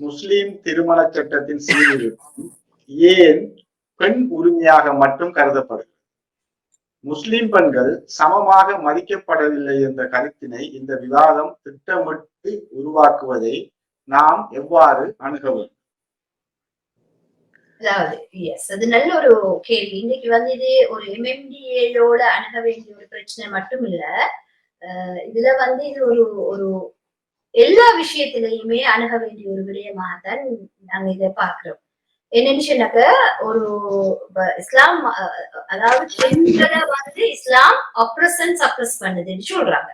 முஸ்லிம் திருமண சட்டத்தின் சீர்திருத்தம் ஏன் பெண் உரிமையாக மட்டும் கருதப்படுகிறது? முஸ்லிம் பெண்கள் சமமாக மதிக்கப்படவில்லை என்ற கருத்தினை இந்த விவாதம் திட்டமிட்டு உருவாக்குவதை நாம் எவ்வாறு அணுக வேண்டும்? அதாவது எஸ் அது நல்ல ஒரு கேள்வி. இன்னைக்கு வந்து இது ஒரு எம்எம்டிஏயோட அணுக வேண்டிய ஒரு பிரச்சனை மட்டும் இல்ல இதுல வந்து இது ஒரு ஒரு எல்லா விஷயத்திலையுமே அணுக வேண்டிய ஒரு விடயமாகத்தான் நாங்க இதை பார்க்கிறோம். என்னன்னு சொன்னாக்க ஒரு இஸ்லாம் அதாவது பெண்களை வந்து இஸ்லாம் அப்ரசன் சப்ரஸ் பண்ணுதுன்னு சொல்றாங்க.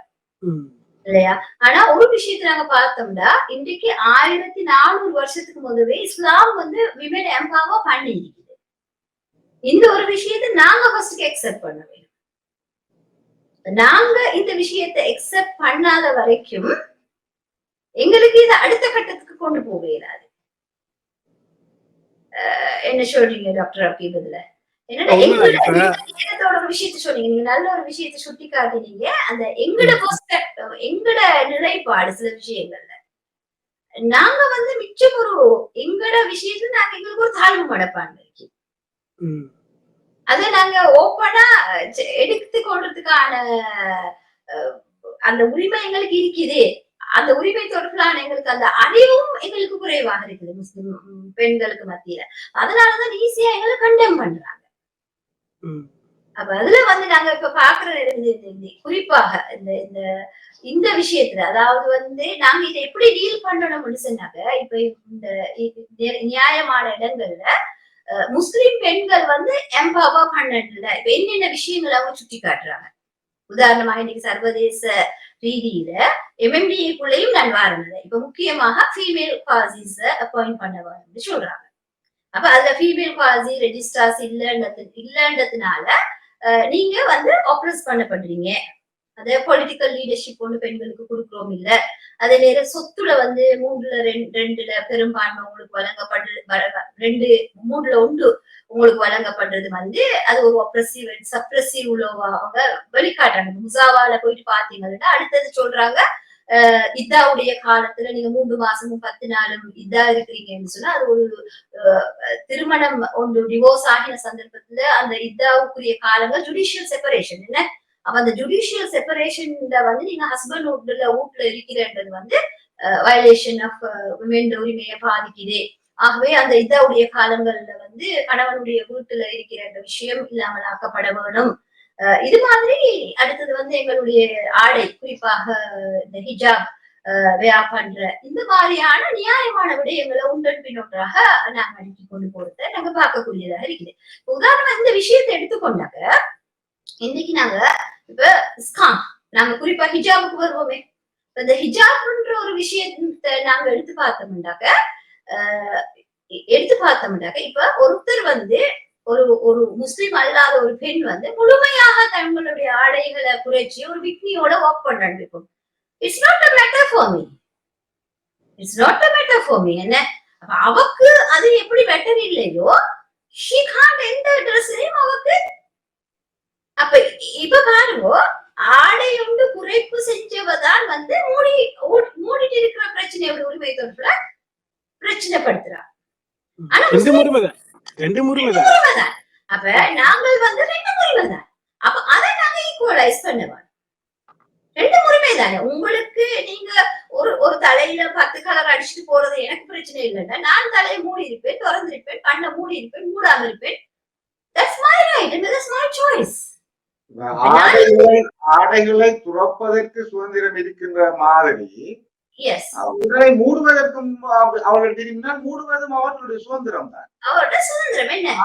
இல்லையா? ஆனா ஒரு விஷயத்தை நாங்க பார்த்தோம்னா இன்றைக்கு ஆயிரத்தி நானூறு வருஷத்துக்கு முதவே இஸ்லாம் வந்து விமன் எம்பவர் பண்ணி இருக்குது இந்த ஒரு விஷயத்தை நாங்க ஃபர்ஸ்ட் அக்செப்ட் பண்ண வேண்டும் நாங்க இந்த விஷயத்தை அக்செப்ட் பண்ணாத வரைக்கும் எங்களுக்கு இதை அடுத்த கட்டத்துக்கு கொண்டு போக இயலாது என்ன சொல்றீங்க டாக்டர் அக்கீப் இதுல விஷயத்த சொன்னீங்க. நீங்க நல்ல ஒரு விஷயத்த சுட்டி காட்டினீங்க அந்த எங்கட எங்கட நிலைப்பாடு சில விஷயங்கள்ல. நாங்க வந்து மிச்சம் ஒரு எங்கட விஷயத்துல நாங்க எங்களுக்கு ஒரு தாழ்வு மனப்பான்மை இருக்கு. அதை நாங்க ஓப்பனா எடுத்து கொள்றதுக்கான அந்த உரிமை எங்களுக்கு இருக்குது. அந்த உரிமை தொடர்பிலான எங்களுக்கு அந்த அறிவும் எங்களுக்கு குறைவாக இருக்குது முஸ்லிம் பெண்களுக்கு மத்தியில. அதனாலதான் ஈஸியா எங்களை கண்டெம் பண்றாங்க. அப்ப அதுல வந்து நாங்க இப்ப பாக்குற குறிப்பாக இந்த இந்த இந்த விஷயத்துல அதாவது வந்து நாங்க இதை எப்படி டீல் பண்ணணும்னு சொன்னாக்க இப்ப இந்த நியாயமான இடங்கள்ல முஸ்லிம் பெண்கள் வந்து எம்பவர் பண்ணல இப்ப என்னென்ன விஷயங்கள் அவங்க சுட்டி காட்டுறாங்க உதாரணமா இன்னைக்கு சர்வதேச ரீதியில எம்எம்டிஏக்குள்ளேயும் நான் இருந்தது இப்ப முக்கியமாக ஃபீமேல் காசிஸ் அப்பாயிண்ட் பண்ண சொல்றாங்க. அப்ப அதுல ஃபீமேல் காசி ரெஜிஸ்ட்ரார்ஸ் இல்லன்றது இல்லன்றதுனால நீங்க வந்து ஆப்ரஸ் பண்ணப்படுறீங்க. அதே பொலிட்டிக்கல் லீடர்ஷிப் ஒன்று பெண்களுக்கு கொடுக்குறோம் இல்ல. அதே நேரம் சொத்துல வந்து மூன்றுல ரெண்டு ரெண்டுல பெரும்பான்மை உங்களுக்கு வழங்கப்படுறது ரெண்டு மூணுல ஒன்று உங்களுக்கு வழங்கப்படுறது வந்து அது ஒரு ஒப்ரசிவ் சப்ரசிவ் அவங்க வெளிக்காட்டுறாங்க. முசாவால போயிட்டு பாத்தீங்கன்னா அடுத்தது சொல்றாங்க அஹ் இதாவுடைய காலத்துல நீங்க மூன்று மாசமும் பத்து நாளும் இதா இருக்கிறீங்கன்னு சொன்னா அது ஒரு திருமணம் ஒன்று டிவோர்ஸ் ஆகின சந்தர்ப்பத்துல அந்த இதாவுக்குரிய காலங்கள் ஜுடிஷியல் செப்பரேஷன் என்ன? அப்ப அந்த ஜுடிஷியல் செப்பரேஷன்ல வந்து நீங்க ஹஸ்பண்ட் வீட்டுல வீட்டுல இருக்கிறன்றது வந்து வயலேஷன் ஆஃப் விமென் உரிமையை பாதிக்குது. ஆகவே அந்த இதாவுடைய காலங்கள்ல வந்து கணவனுடைய வீட்டுல இருக்கிற அந்த விஷயம் இல்லாமல் ஆக்கப்பட வேணும் இது மாதிரி அடுத்தது வந்து எங்களுடைய ஆடை குறிப்பாக இந்த ஹிஜாப் வியா பண்ற இந்த மாதிரியான நியாயமான விடயங்களை உண்டன் பின்னொன்றாக நாங்க அடுக்கி கொண்டு போறத நாங்க பார்க்கக்கூடியதாக இருக்குது. உதாரணமா இந்த விஷயத்தை எடுத்துக்கொண்டாக்க இன்னைக்கு நாங்க இப்ப இஸ்கான் நாங்க குறிப்பா ஹிஜாபுக்கு வருவோமே. இந்த ஹிஜாப்ன்ற ஒரு விஷயத்தை நாங்க எடுத்து பார்த்தோம்னாக்க எடுத்து பார்த்தோம்னாக்க இப்ப ஒருத்தர் வந்து ஒரு ஒரு முஸ்லிம் அல்லாத ஒரு பெண் வந்து முழுமையாக தங்களுடைய ஆடைகளை குறைச்சி ஒரு விக்னியோட ஒர்க் பண்ணணும் இப்போ. It's not a matter for me it's not a matter for me என்ன? அப்ப அவக்கு அது எப்படி பெட்டர் இல்லையோ ஷீ காண்ட் எந்த ட்ரெஸ்ஸையும் அவக்கு. அப்ப இப்ப பாருங்க ஆடை உண்டு குறைப்பு செஞ்சவதான் வந்து மூடி மூடிட்டு இருக்கிற பிரச்சனை உரிமை தொடர்புல பிரச்சனைப்படுத்துறா ரெண்டு அப்ப நாங்கள் வந்து ரெண்டு உரிமைதான் அப்ப அதை நாங்க ஈக்குவலைஸ் பண்ணுவோம். ரெண்டு உரிமை தானே உங்களுக்கு நீங்க ஒரு ஒரு தலையில பத்து கலர் அடிச்சுட்டு போறது எனக்கு பிரச்சனை இல்லைன்னா நான் தலையை மூடி இருப்பேன் திறந்திருப்பேன் கண்ணை மூடி இருப்பேன் மூடாம இருப்பேன். That's my right that's my choice ஆடைகளை ஆடைகளை துறப்பதற்கு சுதந்திரம் இருக்கின்ற மாதிரி உடலை மூடுவதற்கும் அவ- அவர்கள் விரும்பினால் மூடுவதும் அவர்களுடைய சுதந்திரம் தான்.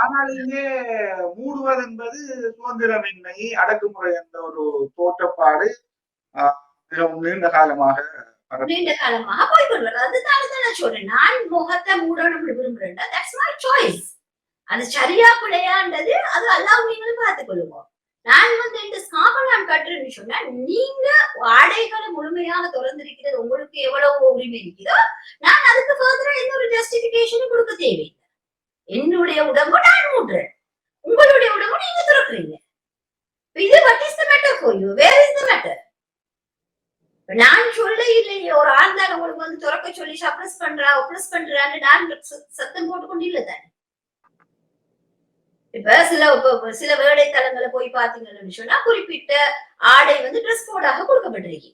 ஆனால் இங்கே மூடுவது என்பது சுதந்திரமின்மை அடக்குமுறை என்ற ஒரு தோற்றப்பாடு மிகவும் நீண்ட காலமாக நீண்ட காலமாக போய் கொள்வது அதுதான் தான் நான் சொல்றேன். நான் முகத்தை மூடணும்னு விரும்புறேன் தட்ஸ் மை சாய்ஸ் அது சரியா பிழையான்றது அது அல்லாஹ் நீங்களும் பார்த்துக் கொள்ளுவோம் நான் வந்து இந்த ஸ்காபை நான் கட்டுறேன்னு சொன்னா நீங்க ஆடைகளை முழுமையாக திறந்திருக்கிறது உங்களுக்கு எவ்வளவு உரிமை இருக்குதோ நான் அதுக்கு ஃபர்தரா எந்த ஒரு ஜஸ்டிபிகேஷனும் கொடுக்க தேவையில்லை. என்னுடைய உடம்பு நான் மூடுறேன். உங்களுடைய உடம்பு நீங்க திறக்கிறீங்க. இது what is the matter for you where is the matter நான் சொல்ல இல்லையே ஒரு ஆள் தான் உங்களுக்கு வந்து திறக்க சொல்லி சப்ரஸ் பண்றா ஒப்ரஸ் பண்றான்னு நான் சத்தம் போட்டுக்கொண்டு இல்லை தானே. இப்ப சில சில வேலை போய் பாத்தீங்கன்னு சொன்னா குறிப்பிட்ட ஆடை வந்து ட்ரெஸ் கோடாக கொடுக்கப்பட்டிருக்கு.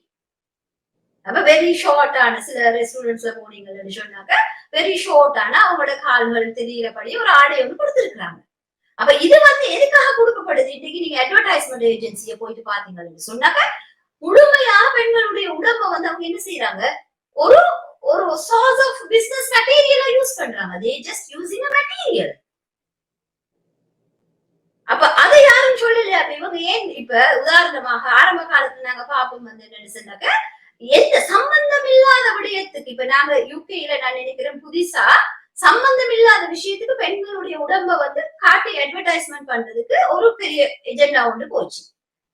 அப்ப வெரி ஷார்ட்டான சில ரெஸ்டூடெண்ட்ஸ்ல போனீங்கன்னு சொன்னாக்க வெரி ஷார்ட்டான அவங்களோட கால்கள் தெரிகிறபடி ஒரு ஆடை வந்து கொடுத்திருக்கிறாங்க. அப்ப இது வந்து எதுக்காக கொடுக்கப்படுது? இன்னைக்கு நீங்க அட்வர்டைஸ்மெண்ட் ஏஜென்சிய போயிட்டு பாத்தீங்கன்னு சொன்னாக்க முழுமையா பெண்களுடைய உடம்ப வந்து அவங்க என்ன செய்யறாங்க ஒரு ஒரு சோர்ஸ் ஆஃப் பிசினஸ் மெட்டீரியலா யூஸ் பண்றாங்க. They just using a material அப்ப அதை யாரும் சொல்லல அப்ப இவங்க ஏன் இப்ப உதாரணமாக ஆரம்ப காலத்துல நாங்க பாப்போம் வந்து என்னன்னு சொன்னாக்க எந்த சம்பந்தம் இல்லாத விடயத்துக்கு இப்ப நாங்க யூகேல நான் நினைக்கிறேன் புதுசா சம்பந்தம் இல்லாத விஷயத்துக்கு பெண்களுடைய உடம்ப வந்து காட்டி அட்வர்டைஸ்மெண்ட் பண்றதுக்கு ஒரு பெரிய எஜெண்டா ஒன்று போச்சு.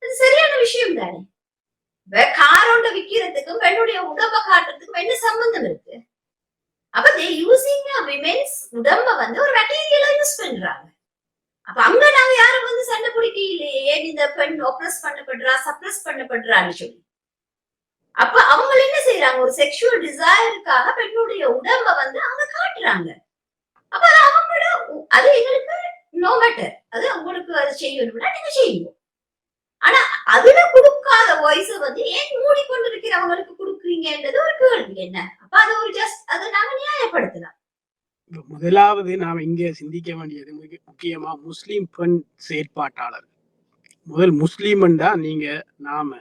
அது சரியான விஷயம் தானே? இப்ப கார் விக்கிறதுக்கும் பெண்ணுடைய உடம்ப காட்டுறதுக்கும் என்ன சம்பந்தம் இருக்கு? அப்ப தே யூசிங் விமென்ஸ் உடம்ப வந்து ஒரு மெட்டீரியலா யூஸ் பண்றாங்க. அப்ப அங்க நாங்க யாரும் வந்து சண்டை பிடிக்க இல்லையே ஏன் இந்த பெண் ஒப்ரஸ் பண்ணப்படுறா சப்ரஸ் பண்ணப்படுறான்னு சொல்லி. அப்ப அவங்க என்ன செய்யறாங்க ஒரு செக்ஷுவல் டிசைருக்காக பெண்ணுடைய உடம்ப வந்து அவங்க காட்டுறாங்க. அப்ப அது அவங்களோட அது எங்களுக்கு நோ மேட்டர் அது உங்களுக்கு அது செய்யணும்னா நீங்க செய்யுங்க. ஆனா அதுல கொடுக்காத வாய்ஸ் வந்து ஏன் மூடிக்கொண்டு இருக்கிறவங்களுக்கு கொடுக்குறீங்கன்றது ஒரு கேள்வி என்ன? அப்ப அது ஒரு ஜஸ்ட் அதை நாங்க நியாயப்படுத்தலாம். முதலாவது நாம் இங்கே சிந்திக்க வேண்டியது மிக முக்கியமா முஸ்லீம் பெண் செயற்பாட்டாளர் முதல் முஸ்லீம்ண்டா நீங்க நாம.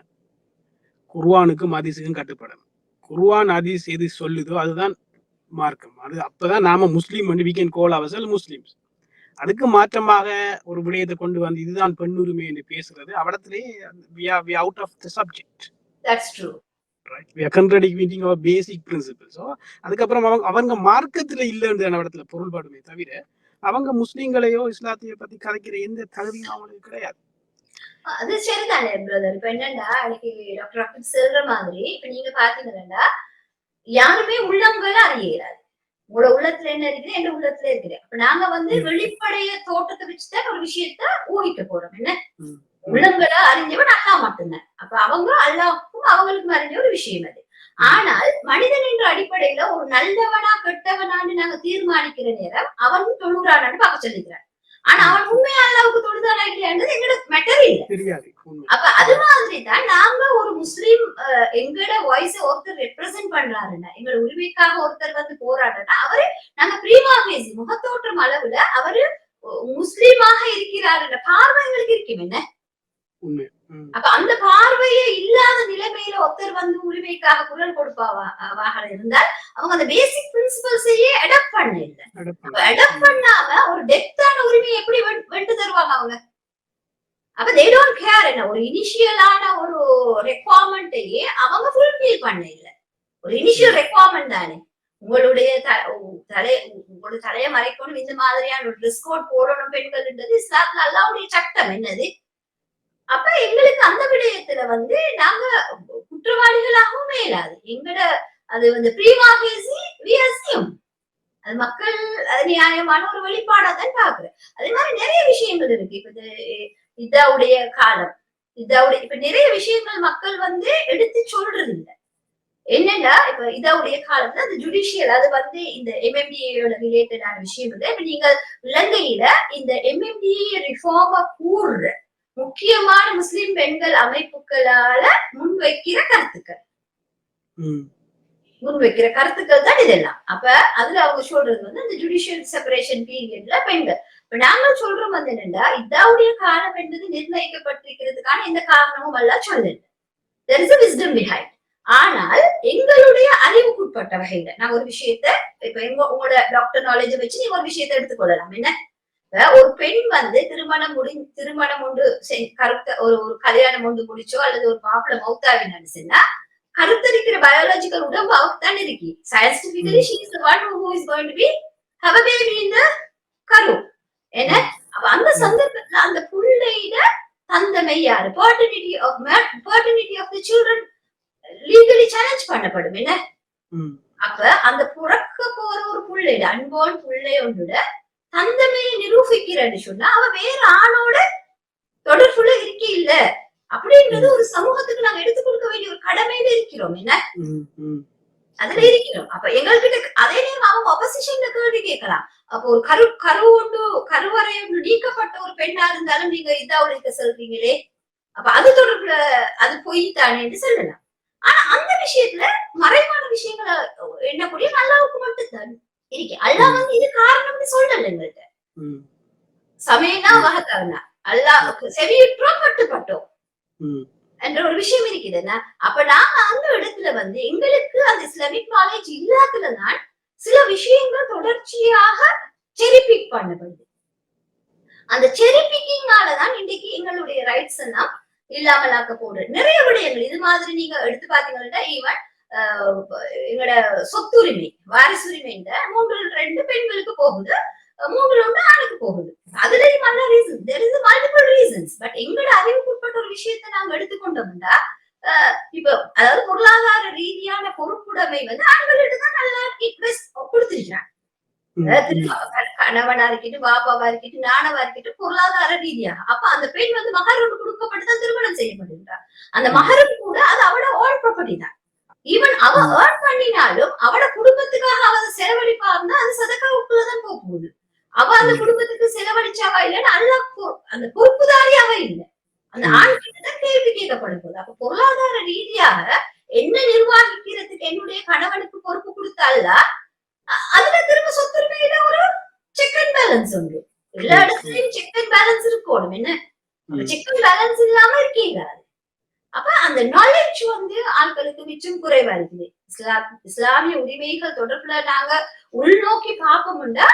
குர்வானுக்கும் அதிசயம் கட்டுப்படணும். குர்வான் அதிஸ் எது சொல்லுதோ அதுதான் மார்க்கம். அது அப்பதான் நாம முஸ்லீம் வந்து we can call ourselves அதுக்கு மாற்றமாக ஒரு விடயத்தை கொண்டு வந்து இதுதான் பெண்ணுரிமை என்று பேசுறது. அவடத்திலே we are we are out of the right? We are contradicting our basic principles. So அதுக்கப்புறம் அவங்க அவங்க மார்க்கத்துல இல்லைன்ற இடத்துல பொருள்பாடுமே தவிர அவங்க முஸ்லீம்களையோ இஸ்லாத்தையோ பத்தி கதைக்கிற எந்த தகுதியும் அவங்களுக்கு கிடையாது. அது சரிதானே பிரதர் இப்ப என்னன்னா அன்னைக்கு டாக்டர் அப்துல் செல்ற மாதிரி இப்ப நீங்க பாத்தீங்கன்னா யாருமே உள்ளங்களை அறியறாது. உங்களோட உள்ளத்துல என்ன இருக்குது? எந்த உள்ளத்துல இருக்குது. அப்ப நாங்க வந்து. வெளிப்படைய தோட்டத்தை வச்சுதான் ஒரு விஷயத்த ஊகிக்க போறோம். என்ன. உள்ளங்களை அறிஞ்சவன் அல்லா மட்டும்தான். அப்ப அவங்க அல்லாவுக்கும் அவங்களுக்கும் அறிஞ்ச ஒரு விஷயம் அது. ஆனால் மனிதன் என்ற அடிப்படையில ஒரு நல்லவனா கெட்டவனான்னு நாங்க தீர்மானிக்கிற நேரம் அவன் தொழுறானான்னு பார்க்க சொல்லிக்கிறான். ஆனா அவன் உண்மையா அல்லாவுக்கு தொழுதானா இல்லையான்றது எங்களுக்கு மெட்டர் இல்லை. அப்ப அது மாதிரி தான் நாங்க ஒரு முஸ்லீம் எங்களோட வாய்ஸ ஒருத்தர் ரெப்ரசென்ட் பண்றாருன்னா எங்களோட உரிமைக்காக ஒருத்தர் வந்து போராடுறா அவரு நாங்க பிரீமா பேசி முகத்தோற்றம் அளவுல அவரு முஸ்லீமாக இருக்கிறாருன்ற பார்வை எங்களுக்கு இருக்கும் என்ன. அப்ப அந்த பார்வையே இல்லாத நிலைமையில ஒருத்தர் வந்து உரிமைக்காக குரல் கொடுப்பாவாக இருந்தால் அவங்க அந்த பேசிக் பிரின்சிபல்ஸையே அடாப்ட் பண்ண இல்லை. அடாப்ட் பண்ணாம ஒரு டெப்தான உரிமையை எப்படி வெ- வென்று தருவாங்க அவங்க? அப்ப தே டோன்ட் கேர் என்ன ஒரு இனிஷியலான ஒரு ரெக்வயர்மெண்ட்டையே அவங்க ஃபுல்ஃபில் பண்ண இல்ல. ஒரு இனிஷியல் ரெக்வயர்மெண்ட் தானே. உங்களுடைய தலை உ- உங்களோட தலையை மறைக்கணும் இந்த மாதிரியான ஒரு ட்ரெஸ் கோட் போடணும் பெண்கள்ன்றது இஸ்லாத்துல அல்லாவுடைய சட்டம். என்னது? அப்ப எங்களுக்கு அந்த விடயத்துல வந்து நாங்க குற்றவாளிகளாகவும் மேலாது எங்கட அது வந்து ப்ரீமாகேசி வி அசியம் அது மக்கள் அது நியாயமான ஒரு வெளிப்பாடா தான் பாக்குறேன் அதே மாதிரி நிறைய விஷயங்கள் இருக்கு. இப்ப இது இதாவுடைய காலம். இதாவுடைய இப்ப நிறைய விஷயங்கள் மக்கள் வந்து எடுத்து சொல்றது இல்ல என்னன்னா இப்ப இதாவுடைய காலத்துல அந்த ஜுடிஷியல் அது வந்து இந்த எம்எம்டிஏயோட ரிலேட்டடான விஷயம் இல்லை இப்ப நீங்க இலங்கையில இந்த எம்எம்டிஏ ரிஃபார்ம கூடுற முக்கியமான முஸ்லிம் பெண்கள் அமைப்புகளால முன்வைக்கிற கருத்துக்கள். முன்வைக்கிற கருத்துக்கள் தான் இதெல்லாம். அப்ப அதுல அவங்க சொல்றது வந்து இந்த ஜுடிஷியல் செப்பரேஷன் பீரியட்ல பெண்கள். இப்ப நாங்க சொல்றோம் வந்து என்னன்னா இதாவுடைய காலம் என்பது நிர்ணயிக்கப்பட்டிருக்கிறதுக்கான எந்த காரணமும் எல்லாம் சொல்லல. தெர் இஸ் விஸ்டம் பிஹைண்ட் ஆனால் எங்களுடைய அறிவுக்குட்பட்ட வகையில நான் ஒரு விஷயத்த இப்ப எங்க உங்களோட டாக்டர் நாலேஜ் வச்சு நீங்க ஒரு விஷயத்த எடுத்துக்கொள்ளலாம். என்ன? ஒரு பெண் வந்து திருமணம் முடி திருமணம் ஒன்று கருத்த ஒரு ஒரு கல்யாணம் ஒன்று முடிச்சோ அல்லது ஒரு மாப்பிள்ளை மௌத்தாவினான்னு சொன்னா கருத்தரிக்கிற பயாலஜிக்கல் உடம்பு அவருக்கு தான் இருக்கு. Scientifically she is the one who is going to be have a baby in the கரு. என்ன? அந்த சந்தர்ப்பத்துல அந்த புள்ளையிட தந்தமை யாரு? Paternity of paternity of the children legally challenge பண்ணப்படும். என்ன. அப்ப அந்த பிறக்க போற ஒரு புள்ளையிட அன்போன் புள்ளை ஒன்றோட தந்தமையை நிரூபிக்கிறன்னு சொன்னா அவ வேற ஆணோட தொடர்புல இருக்கே இல்ல அப்படின்றது ஒரு சமூகத்துக்கு நாங்க எடுத்துக் கொடுக்க வேண்டிய ஒரு கடமையில இருக்கிறோம். என்ன. அதுல இருக்கிறோம். அப்ப எங்கள்கிட்ட அதே நேரம் அவங்க ஒப்போசிஷன்ல கேள்வி கேட்கலாம். அப்போ ஒரு கரு கரு ஒன்று கருவறை ஒன்று நீக்கப்பட்ட ஒரு பெண்ணா இருந்தாலும் நீங்க இதா உழைக்க சொல்றீங்களே? அப்ப அது தொடர்புல அது பொய் தானேன்னு சொல்லலாம். ஆனா அந்த விஷயத்துல மறைவான விஷயங்களை எண்ணக்கூடிய அல்லாவுக்கு மட்டும் தான் இருக்கு. அல்லாஹ் வந்து இது காரணம்னு சொல்லல எங்கள்கிட்ட சமயனா வகத்தானா அல்லாஹ் செவியுற்றோம் கட்டுப்பட்டோம். ம், என்ற ஒரு விஷயம் இருக்குதுன்னா அப்ப நாங்க அந்த இடத்துல வந்து எங்களுக்கு அந்த இஸ்லாமிக் நாலேஜ் இல்லாததுலதான் சில விஷயங்கள் தொடர்ச்சியாக செரி பிக் பண்ணப்படுது. அந்த செரி பிக்கிங்னாலதான் இன்னைக்கு எங்களுடைய ரைட்ஸ் எல்லாம் இல்லாமலாக்க போடுது நிறைய விடயங்கள். இது மாதிரி நீங்க எடுத்து பாத்தீங்கன்னா ஈவன் எங்களோட சொத்துரிமை வாரிசுரிமைன்ற மூன்று ரெண்டு பெண்களுக்கு போகுது. மூன்று ஆணுக்கு போகுது. அதுலயும் நல்ல reason there is multiple reasons but எங்களோட அறிவுக்குட்பட்ட ஒரு விஷயத்தை நாங்க எடுத்துக்கொண்டோம்னா இப்ப அதாவது பொருளாதார ரீதியான பொறுப்புடைமை வந்து ஆண்களிட்டு தான் நல்லா கணவனா இருக்கட்டும் பாப்பாவா இருக்கட்டும் நானவா இருக்கட்டும் பொருளாதார ரீதியாக அப்ப அந்த பெண் வந்து மகர் ஒன்று கொடுக்கப்பட்டு தான் திருமணம் செய்யப்படுகிறார் அந்த மகரும் கூட அது அவட ஓன் ப்ராப்பர்ட்டி தான். ஈவன் அவ. ஏர்ன் பண்ணினாலும் அவட குடும்பத்துக்காக அவ செலவழிப்பா இருந்தா அது சதக்காவுக்குள்ளதான் போக போகுது. அவ அந்த. குடும்பத்துக்கு செலவழிச்சாவா இல்லைன்னு அல்ல அந்த பொறுப்புதாரி அவ இல்லை அந்த. ஆண் கேள்வி கேட்கப்படும் போது அப்ப பொருளாதார ரீதியாக என்ன நிர்வாகிக்கிறதுக்கு என்னுடைய கணவனுக்கு பொறுப்பு கொடுத்தால அதுல திரும்ப சொத்துரிமையில ஒரு செக் அண்ட் பேலன்ஸ் உண்டு எல்லா. இடத்துலயும் செக் அண்ட் பேலன்ஸ் இருக்கணும் என்ன. செக் அண்ட் பேலன்ஸ் இல்லாம இருக்கீங்க. அப்ப அந்த நாலேஜ் வந்து ஆட்களுக்கு மிச்சம் குறைவா இருக்குது இஸ்லாம் இஸ்லாமிய உரிமைகள் தொடர்புல நாங்க உள்நோக்கி பார்ப்போம்னா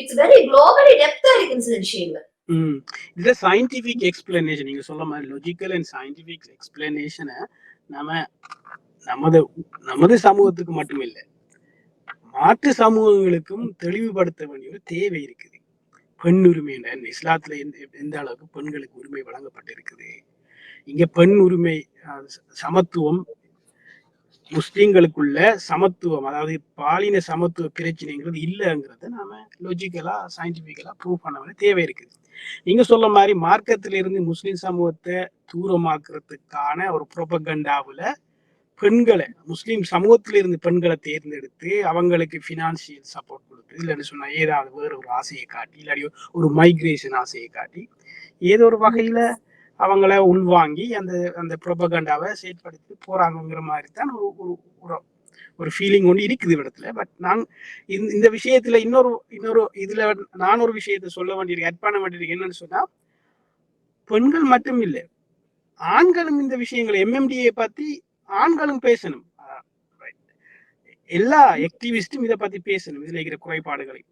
இட்ஸ் வெரி குளோபலி டெப்தா இருக்கு இந்த விஷயங்கள் ம். இதுல சயின்டிபிக் எக்ஸ்பிளனேஷன் நீங்க சொல்ல மாதிரி லாஜிக்கல் அண்ட் சயின்டிபிக் எக்ஸ்பிளனேஷனை நம்ம நமது நமது சமூகத்துக்கு மட்டும் இல்லை மாற்று சமூகங்களுக்கும் தெளிவுபடுத்த வேண்டிய ஒரு தேவை இருக்குது. பெண் உரிமை என்ன இஸ்லாத்துல எந்த எந்த அளவுக்கு பெண்களுக்கு உரிமை வழங்கப்பட்டிருக்குது? இங்க பெண் உரிமை சமத்துவம் முஸ்லீம்களுக்குள்ள சமத்துவம் அதாவது பாலின சமத்துவ பிரச்சனைங்கிறது இல்லைங்கிறத நாம லாஜிக்கலா சயின்டிபிக்கலா ப்ரூவ் பண்ண வேண்டிய தேவை இருக்குது. நீங்க சொல்ல மாதிரி மார்க்கத்திலிருந்து இருந்து சமூகத்தை தூரமாக்குறதுக்கான ஒரு புரபகண்டாவில் பெண்களை முஸ்லீம் சமூகத்திலிருந்து பெண்களை தேர்ந்தெடுத்து அவங்களுக்கு ஃபினான்சியல் சப்போர்ட் கொடுத்து இல்லைன்னு சொன்னால் ஏதாவது வேறு ஒரு ஆசையை காட்டி இல்லாட்டி ஒரு மைக்ரேஷன் ஆசையை காட்டி ஏதோ ஒரு வகையில் அவங்கள உள்வாங்கி அந்த அந்த ப்ரொபகண்டாவை செயல்படுத்தி போறாங்கிற மாதிரி தான் ஒரு ஒரு ஒரு- ஒரு ஃபீலிங் ஒன்று இருக்குது இடத்துல பட் நான் இந்த இந்த விஷயத்துல இன்னொரு இன்னொரு இதுல நான் ஒரு விஷயத்தை சொல்ல வேண்டியிருக்கேன் அட் பண்ண வேண்டியிருக்கு என்னன்னு சொன்னா பெண்கள் மட்டும் இல்லை ஆண்களும் இந்த விஷயங்களை எம்எம்டியை பத்தி ஆண்களும் பேசணும். எல்லா ஆக்டிவிஸ்டும் இதை பத்தி பேசணும். இதுல இருக்கிற குறைபாடுகளை.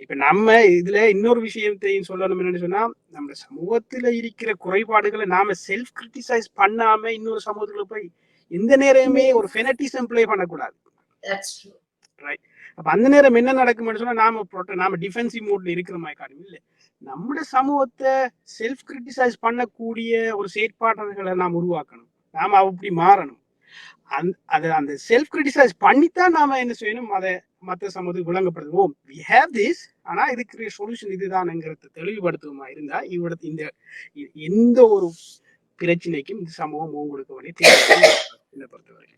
இப்ப நம்ம இதுல இன்னொரு விஷயத்தையும் சொல்லணும் என்னன்னு சொன்னா நம்ம சமூகத்துல இருக்கிற குறைபாடுகளை நாம செல்ஃப் கிரிட்டிசைஸ் பண்ணாம இன்னொரு சமூகத்துல போய் எந்த நேரமே ஒரு ஃபெனட்டிசம் ப்ளே பண்ணக்கூடாது. ட்ரூ அப்ப அந்த நேரம் என்ன நடக்கும்னு சொன்னா நாம நாம டிஃபென்சிவ் மோட்ல இருக்கிற மாதிரி காரணம் இல்ல நம்முடைய சமூகத்தை செல்ஃப் கிரிட்டிசைஸ் பண்ணக்கூடிய ஒரு செயற்பாடுகளை நாம் உருவாக்கணும். நாம அப்படி மாறணும். அந்த அந்த செல்ஃப் கிரிட்டிசைஸ் பண்ணித்தான் நாம என்ன செய்யணும்? அதை மற்ற சமூகத்துக்கு விளங்கப்படுத்துவோம். வி ஹேவ் திஸ் ஆனா இதுக்கு சொல்யூஷன் இதுதான்ங்கிறத தெளிவுபடுத்துவோமா இருந்தா இவ்விடத்து இந்த எந்த ஒரு பிரச்சனைக்கும் இந்த சமூகம் முகம் கொடுக்க வேண்டிய தேவை என்ன என்னை பொறுத்தவரை